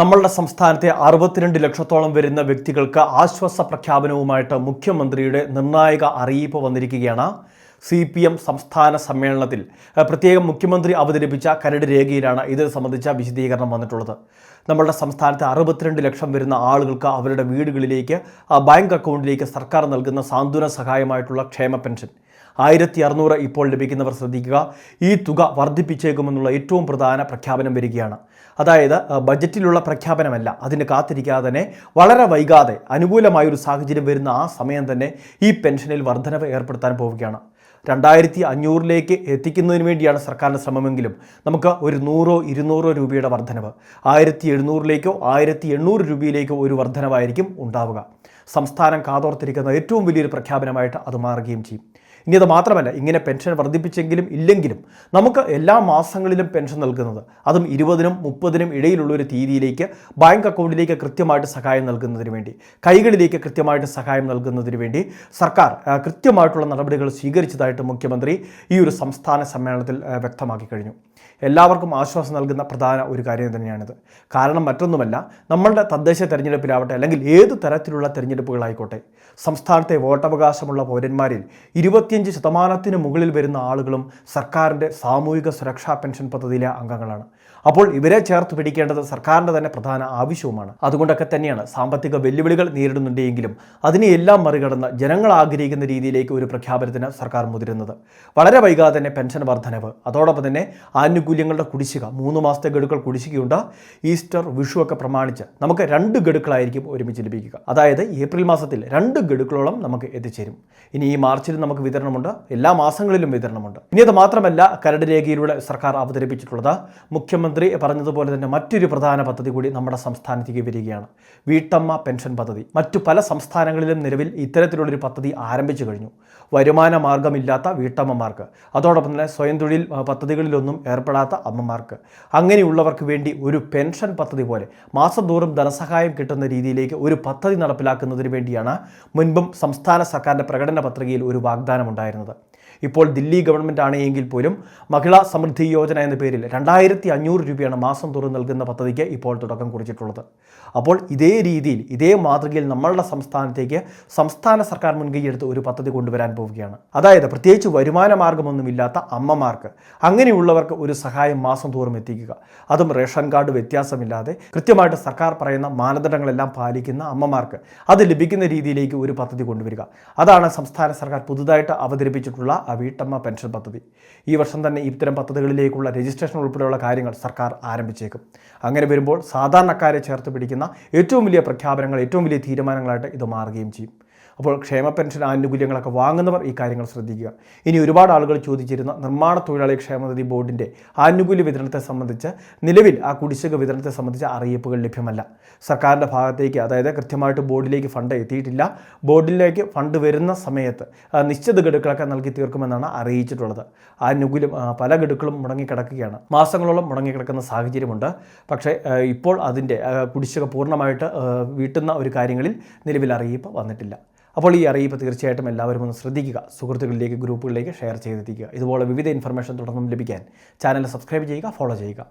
നമ്മളുടെ സംസ്ഥാനത്തെ അറുപത്തിരണ്ട് ലക്ഷത്തോളം വരുന്ന വ്യക്തികൾക്ക് ആശ്വാസ പ്രഖ്യാപനവുമായിട്ട് മുഖ്യമന്ത്രിയുടെ നിർണായക അറിയിപ്പ് വന്നിരിക്കുകയാണ്. സി പി എം സംസ്ഥാന സമ്മേളനത്തിൽ പ്രത്യേകം മുഖ്യമന്ത്രി അവതരിപ്പിച്ച കരട് രേഖയിലാണ് ഇത് സംബന്ധിച്ച വിശദീകരണം വന്നിട്ടുള്ളത്. നമ്മളുടെ സംസ്ഥാനത്ത് അറുപത്തിരണ്ട് ലക്ഷം വരുന്ന ആളുകൾക്ക് അവരുടെ വീടുകളിലേക്ക് ബാങ്ക് അക്കൗണ്ടിലേക്ക് സർക്കാർ നൽകുന്ന സാന്ത്വന സഹായമായിട്ടുള്ള ക്ഷേമ പെൻഷൻ. ആയിരത്തി അറുന്നൂറ് ഇപ്പോൾ ലഭിക്കുന്നവർ ശ്രദ്ധിക്കുക ഈ തുക വർദ്ധിപ്പിച്ചേക്കുമെന്നുള്ള ഏറ്റവും പ്രധാന പ്രഖ്യാപനം വരികയാണ്. അതായത് ബജറ്റിലുള്ള പ്രഖ്യാപനമല്ല അതിന് കാത്തിരിക്കാതെ തന്നെ വളരെ വൈകാതെ അനുകൂലമായ ഒരു സാഹചര്യം വരുന്ന ആ സമയം തന്നെ ഈ പെൻഷനിൽ വർധനവ് ഏർപ്പെടുത്താൻ പോവുകയാണ്. രണ്ടായിരത്തി അഞ്ഞൂറിലേക്ക് എത്തിക്കുന്നതിന് വേണ്ടിയാണ് സർക്കാരിന്റെ ശ്രമമെങ്കിലും നമുക്ക് ഒരു നൂറോ ഇരുന്നൂറോ രൂപയുടെ വർധനവ്. ആയിരത്തി എഴുന്നൂറിലേക്കോ ആയിരത്തി എണ്ണൂറ് രൂപയിലേക്കോ ഒരു വർധനവായിരിക്കും ഉണ്ടാവുക. സംസ്ഥാനം കാതോർത്തിരിക്കുന്ന ഏറ്റവും വലിയൊരു പ്രഖ്യാപനമായിട്ട് അത് മാറുകയും ചെയ്യും. ഇനി അത് മാത്രമല്ല ഇങ്ങനെ പെൻഷൻ വർദ്ധിപ്പിച്ചെങ്കിലും ഇല്ലെങ്കിലും നമുക്ക് എല്ലാ മാസങ്ങളിലും പെൻഷൻ നൽകുന്നത് അതും ഇരുപതിനും മുപ്പതിനും ഇടയിലുള്ള ഒരു തീയതിയിലേക്ക് ബാങ്ക് അക്കൗണ്ടിലേക്ക് കൃത്യമായിട്ട് സഹായം നൽകുന്നതിന് വേണ്ടി കൈകളിലേക്ക് കൃത്യമായിട്ട് സഹായം നൽകുന്നതിന് വേണ്ടി സർക്കാർ കൃത്യമായിട്ടുള്ള നടപടികൾ സ്വീകരിച്ചതായിട്ട് മുഖ്യമന്ത്രി ഈ ഒരു സംസ്ഥാന സമ്മേളനത്തിൽ വ്യക്തമാക്കി കഴിഞ്ഞു. എല്ലാവർക്കും ആശ്വാസം നൽകുന്ന പ്രധാന ഒരു കാര്യം തന്നെയാണിത്. കാരണം മറ്റൊന്നുമല്ല നമ്മളുടെ തദ്ദേശ തെരഞ്ഞെടുപ്പിലാവട്ടെ അല്ലെങ്കിൽ ഏത് തരത്തിലുള്ള തെരഞ്ഞെടുപ്പുകളായിക്കോട്ടെ സംസ്ഥാനത്തെ വോട്ടവകാശമുള്ള പൗരന്മാരിൽ ഇരുപത്തിയഞ്ച് ശതമാനത്തിന് മുകളിൽ വരുന്ന ആളുകളും സർക്കാരിന്റെ സാമൂഹിക സുരക്ഷാ പെൻഷൻ പദ്ധതിയിലെ അംഗങ്ങളാണ്. അപ്പോൾ ഇവരെ ചേർത്ത് പിടിക്കേണ്ടത് സർക്കാരിന്റെ തന്നെ പ്രധാന ആവശ്യവുമാണ്. അതുകൊണ്ടൊക്കെ തന്നെയാണ് സാമ്പത്തിക വെല്ലുവിളികൾ നേരിടുന്നുണ്ടെങ്കിലും അതിനെയെല്ലാം മറികടന്ന് ജനങ്ങൾ ആഗ്രഹിക്കുന്ന രീതിയിലേക്ക് ഒരു പ്രഖ്യാപനത്തിന് സർക്കാർ മുതിരുന്നത്. വളരെ വൈകാതെ തന്നെ പെൻഷൻ വർധനവ്. അതോടൊപ്പം തന്നെ ആനുകൂല്യങ്ങളുടെ കുടിശ്ശിക മൂന്ന് മാസത്തെ ഗഡുക്കൾ കുടിശ്ശികയുണ്ട്. ഈസ്റ്റർ വിഷു ഒക്കെ പ്രമാണിച്ച് നമുക്ക് രണ്ട് ഗഡുക്കളായിരിക്കും ഒരുമിച്ച് ലഭിക്കുക. അതായത് ഏപ്രിൽ മാസത്തിൽ രണ്ട് ഗഡുക്കളോളം നമുക്ക് എത്തിച്ചേരും. ഇനി ഈ മാർച്ചിൽ നമുക്ക് വിതരണമുണ്ട്. എല്ലാ മാസങ്ങളിലും വിതരണമുണ്ട്. ഇനി അത് മാത്രമല്ല കരട് രേഖയിലൂടെ സർക്കാർ അവതരിപ്പിച്ചിട്ടുള്ളത്. മുഖ്യമന്ത്രി പറഞ്ഞതുപോലെ തന്നെ മറ്റൊരു പ്രധാന പദ്ധതി കൂടി നമ്മുടെ സംസ്ഥാനത്തേക്ക് വരികയാണ്. വീട്ടമ്മ പെൻഷൻ പദ്ധതി. മറ്റു പല സംസ്ഥാനങ്ങളിലും നിലവിൽ ഇത്തരത്തിലുള്ളൊരു പദ്ധതി ആരംഭിച്ചു കഴിഞ്ഞു. വരുമാന മാർഗമില്ലാത്ത വീട്ടമ്മമാർക്ക്. അതോടൊപ്പം തന്നെ സ്വയം തൊഴിൽ പദ്ധതികളിലൊന്നും ഏർപ്പെടാത്ത അമ്മമാർക്ക്. അങ്ങനെയുള്ളവർക്ക് വേണ്ടി ഒരു പെൻഷൻ പദ്ധതി പോലെ മാസം തോറും ധനസഹായം കിട്ടുന്ന രീതിയിലേക്ക് ഒരു പദ്ധതി നടപ്പിലാക്കുന്നതിന് വേണ്ടിയാണ് മുൻപും സംസ്ഥാന സർക്കാരിന്റെ പ്രകടന പത്രികയിൽ ഒരു വാഗ്ദാനം ഉണ്ടായിരുന്നത് ഇപ്പോൾ ദില്ലി ഗവൺമെന്റ് ആണ് എങ്കിൽ പോലും മഹിളാ സമൃദ്ധി യോജന എന്ന പേരിൽ രണ്ടായിരത്തി അഞ്ഞൂറ് രൂപയാണ് മാസം തോറും നൽകുന്ന പദ്ധതിക്ക് ഇപ്പോൾ തുടക്കം കുറിച്ചിട്ടുള്ളത്. അപ്പോൾ ഇതേ രീതിയിൽ ഇതേ മാതൃകയിൽ നമ്മളുടെ സംസ്ഥാനത്തേക്ക് സംസ്ഥാന സർക്കാർ മുൻകൈയെടുത്ത് ഒരു പദ്ധതി കൊണ്ടുവരാൻ പോവുകയാണ്. അതായത് പ്രത്യേകിച്ച് വരുമാന മാർഗമൊന്നുമില്ലാത്ത അമ്മമാർക്ക് അങ്ങനെയുള്ളവർക്ക് ഒരു സഹായം മാസം തോറും എത്തിക്കുക. അതും റേഷൻ കാർഡ് വ്യത്യാസമില്ലാതെ കൃത്യമായിട്ട് സർക്കാർ പറയുന്ന മാനദണ്ഡങ്ങളെല്ലാം പാലിക്കുന്ന അമ്മമാർക്ക് അത് ലഭിക്കുന്ന രീതിയിലേക്ക് ഒരു പദ്ധതി കൊണ്ടുവരിക. അതാണ് സംസ്ഥാന സർക്കാർ പുതുതായിട്ട് അവതരിപ്പിച്ചിട്ടുള്ള ആ വീട്ടമ്മ പെൻഷൻ പദ്ധതി. ഈ വർഷം തന്നെ ഇത്തരം പദ്ധതികളിലേക്കുള്ള രജിസ്ട്രേഷൻ ഉൾപ്പെടെയുള്ള കാര്യങ്ങൾ സർക്കാർ ആരംഭിച്ചേക്കും. അങ്ങനെ വരുമ്പോൾ സാധാരണക്കാരെ ചേർത്ത് പിടിക്കുന്ന ഏറ്റവും വലിയ പ്രഖ്യാപനങ്ങൾ ഏറ്റവും വലിയ തീരുമാനങ്ങളായിട്ട് ഇത് മാറുകയും ചെയ്യും. അപ്പോൾ ക്ഷേമ പെൻഷൻ ആനുകൂല്യങ്ങളൊക്കെ വാങ്ങുന്നവർ ഈ കാര്യങ്ങൾ ശ്രദ്ധിക്കുക. ഇനി ഒരുപാട് ആളുകൾ ചോദിച്ചിരുന്ന നിർമ്മാണ തൊഴിലാളി ക്ഷേമനിധി ബോർഡിന്റെ ആനുകൂല്യ വിതരണത്തെ സംബന്ധിച്ച് നിലവിൽ ആ കുടിശ്ശിക വിതരണത്തെ സംബന്ധിച്ച അറിയിപ്പുകൾ ലഭ്യമല്ല. സർക്കാരിന്റെ ഭാഗത്തേക്ക് അതായത് കൃത്യമായിട്ട് ബോർഡിലേക്ക് ഫണ്ട് എത്തിയിട്ടില്ല. ബോർഡിലേക്ക് ഫണ്ട് വരുന്ന സമയത്ത് നിശ്ചിത ഗഡുക്കളൊക്കെ നൽകി തീർക്കുമെന്നാണ് അറിയിച്ചിട്ടുള്ളത്. ആനുകൂല്യം പല ഗഡുക്കളും മുടങ്ങിക്കിടക്കുകയാണ്. മാസങ്ങളോളം മുടങ്ങിക്കിടക്കുന്ന സാഹചര്യമുണ്ട്. പക്ഷേ ഇപ്പോൾ അതിന്റെ കുടിശ്ശിക പൂർണമായിട്ട് വീട്ടുന്ന ഒരു കാര്യങ്ങളിൽ നിലവിൽ അറിയിപ്പ് വന്നിട്ടില്ല. അപ്പോൾ ഈ അറിയിപ്പ് തീർച്ചയായിട്ടും എല്ലാവരും ഒന്ന് ശ്രദ്ധിക്കുക. സുഹൃത്തുക്കളിലേക്ക് ഗ്രൂപ്പുകളിലേക്ക് ഷെയർ ചെയ്തെത്തിക്കുക. ഇതുപോലെ വിവിധ ഇൻഫർമേഷൻ തുടർന്നും ലഭിക്കാൻ ചാനൽ സബ്സ്ക്രൈബ് ചെയ്യുക ഫോളോ ചെയ്യുക.